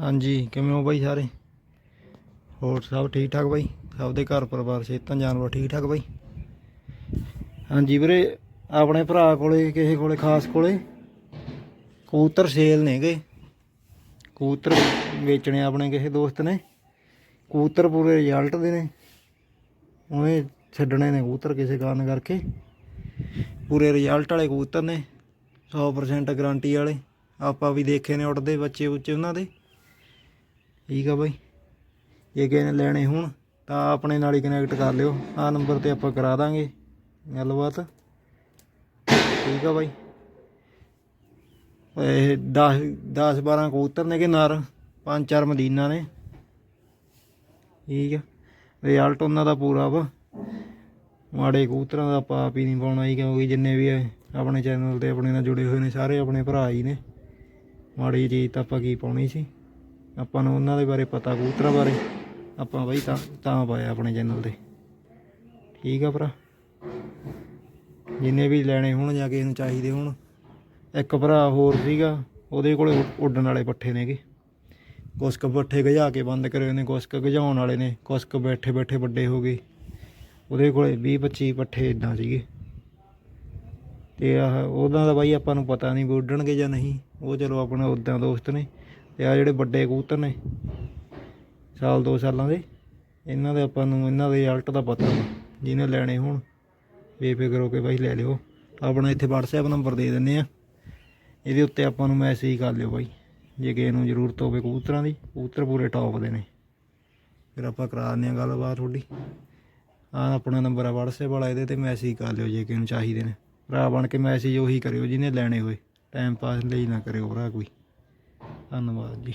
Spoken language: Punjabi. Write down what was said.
ਹਾਂਜੀ, ਕਿਵੇਂ ਹੋ ਬਾਈ ਸਾਰੇ? ਹੋਰ ਸਭ ਠੀਕ ਠਾਕ ਬਾਈ? ਸਭ ਦੇ ਘਰ ਪਰਿਵਾਰ, ਸਿਹਤਾਂ, ਜਾਨਵਰ ਠੀਕ ਠਾਕ ਬਾਈ? ਹਾਂਜੀ ਵੀਰੇ, ਆਪਣੇ ਭਰਾ ਕੋਲੇ, ਕਿਸੇ ਕੋਲੇ, ਖਾਸ ਕੋਲੇ ਕਬੂਤਰ ਸੇਲ ਨੇਗੇ। ਕਬੂਤਰ ਵੇਚਣੇ ਆਪਣੇ ਕਿਸੇ ਦੋਸਤ ਨੇ। ਕਬੂਤਰ ਪੂਰੇ ਰਿਜ਼ਲਟ ਦੇ ਨੇ। ਉਹਨੇ ਛੱਡਣੇ ਨੇ ਕਬੂਤਰ ਕਿਸੇ ਕਾਰਨ ਕਰਕੇ। ਪੂਰੇ ਰਿਜ਼ਲਟ ਵਾਲੇ ਕਬੂਤਰ ਨੇ। 100% ਗਾਰੰਟੀ ਵਾਲੇ। ਆਪਾਂ ਵੀ ਦੇਖੇ ਨੇ ਉੱਡਦੇ ਬੱਚੇ ਉੱਚੇ ਉਹਨਾਂ ਦੇ। ਠੀਕ ਆ ਬਾਈ। ਜੇ ਕਿਸੇ ਨੇ ਲੈਣੇ ਹੋਣ, ਤਾਂ ਆਪਣੇ ਨਾਲ ਹੀ ਕਨੈਕਟ ਕਰ ਲਿਓ। ਆ ਨੰਬਰ ਤੇ ਆਪਾਂ ਕਰਾ ਦਾਂਗੇ। ਗੱਲਬਾਤ। ਠੀਕ ਆ ਬਾਈ। ਇਹ 10 10 12 ਕਬੂਤਰ ਨੇ ਕਿ ਨਰ। ਪੰਜ ਚਾਰ ਮਦੀਨਾ ਨੇ। ਠੀਕ ਆ। ਰਿਜ਼ਲਟ ਉਹਨਾਂ ਦਾ ਪੂਰਾ ਵਾ। ਮਾੜੇ ਕਬੂਤਰਾਂ ਦਾ ਆਪਾਂ ਆਪ ਹੀ ਨਹੀਂ ਪਾਉਣਾ ਹੀ ਕਿਉਂਕਿ ਜਿੰਨੇ ਵੀ ਇਹ ਆਪਣੇ ਚੈਨਲ ਤੇ ਆਪਣੇ ਨਾਲ ਜੁੜੇ ਹੋਏ ਨੇ, ਸਾਰੇ ਆਪਣੇ ਭਰਾ ਹੀ ਨੇ। ਮਾੜੀ ਚੀਜ਼ ਤਾਂ ਆਪਾਂ ਕੀ ਪਾਉਣੀ ਸੀ? ਆਪਾਂ ਨੂੰ ਉਹਨਾਂ ਦੇ ਬਾਰੇ ਪਤਾ, ਕਬੂਤਰਾਂ ਬਾਰੇ। ਆਪਾਂ ਬਾਈ ਤਾਂ ਤਾਂ ਪਾਇਆ ਆਪਣੇ ਚੈਨਲ ਤੇ। ਠੀਕ ਆ ਭਰਾ। ਜਿੰਨੇ ਵੀ ਲੈਣੇ ਹੋਣ ਜਾਂ ਕਿਸੇ ਨੂੰ ਚਾਹੀਦੇ ਹੋਣ। ਇੱਕ ਭਰਾ ਹੋਰ ਸੀਗਾ, ਉਹਦੇ ਕੋਲੇ ਉੱਡਣ ਵਾਲੇ ਪੱਠੇ ਨੇਗੇ। ਕੁਛ ਕੁ ਪੱਠੇ ਗਜਾ ਕੇ ਬੰਦ ਕਰੇ ਨੇ ਕੁਛ ਕੁ ਗਜਾਉਣ ਵਾਲੇ ਨੇ। ਕੁਛ ਕੁ ਬੈਠੇ ਬੈਠੇ ਵੱਡੇ ਹੋ ਗਏ। ਉਹਦੇ ਕੋਲੇ 20 25 ਪੱਠੇ ਇਦਾਂ ਸੀਗੇ। ਤੇ ਆਹ ਉਹਨਾਂ ਦਾ ਬਾਈ ਆਪਾਂ ਨੂੰ ਪਤਾ ਨਹੀਂ ਵੀ ਉੱਡਣਗੇ ਜਾਂ ਨਹੀਂ। ਉਹ ਚਲੋ ਆਪਣਾ ਉਦਾਂ ਦੋਸਤ ਨੇ। ਤੇ ਆ ਜਿਹੜੇ ਵੱਡੇ ਕਬੂਤਰ ਨੇ, ਸਾਲ ਦੋ ਸਾਲਾਂ ਦੇ, ਇਹਨਾਂ ਦੇ ਆਪਾਂ ਨੂੰ ਇਹਨਾਂ ਦੇ ਰਿਜ਼ਲਟ ਦਾ ਪਤਾ ਜਿਹਨੇ ਲੈਣੇ ਹੋਣ, ਬੇਫਿਕਰ ਹੋ ਕੇ ਬਾਈ ਲੈ ਲਿਓ। ਆਪਣਾ ਇੱਥੇ WhatsApp ਨੰਬਰ ਦੇ ਦਿੰਨੇ ਆ। ਇਹਦੇ ਉੱਤੇ ਆਪਾਂ ਨੂੰ ਮੈਸੇਜ ਕਰ ਲਿਓ ਬਾਈ, ਜੇ ਕਿਸੇ ਨੂੰ ਜ਼ਰੂਰਤ ਹੋਵੇ ਕਬੂਤਰਾਂ ਦੀ, ਕਬੂਤਰ ਪੂਰੇ ਟੌਪ ਦੇ ਨੇ। ਫਿਰ ਆਪਾਂ ਕਰਾ ਦਿੰਦੇ ਆ ਗੱਲਬਾਤ ਤੁਹਾਡੀ। ਆ ਆਪਣਾ ਨੰਬਰ ਆ WhatsApp ਵਾਲਾ, ਇਹਦੇ ਤੇ ਮੈਸੇਜ ਕਰ ਲਿਓ ਜੇ ਕਿਸੇ ਨੂੰ ਚਾਹੀਦੇ ਨੇ। ਭਰਾ ਬਣ ਕੇ ਮੈਸੇਜ ਉਹੀ ਕਰਿਓ ਜਿਹਨੇ ਲੈਣੇ ਹੋਏ ਟਾਈਮ ਪਾਸ ਲਈ ਨਾ ਕਰਿਓ ਭਰਾ ਕੋਈ। ਧੰਨਵਾਦ ਜੀ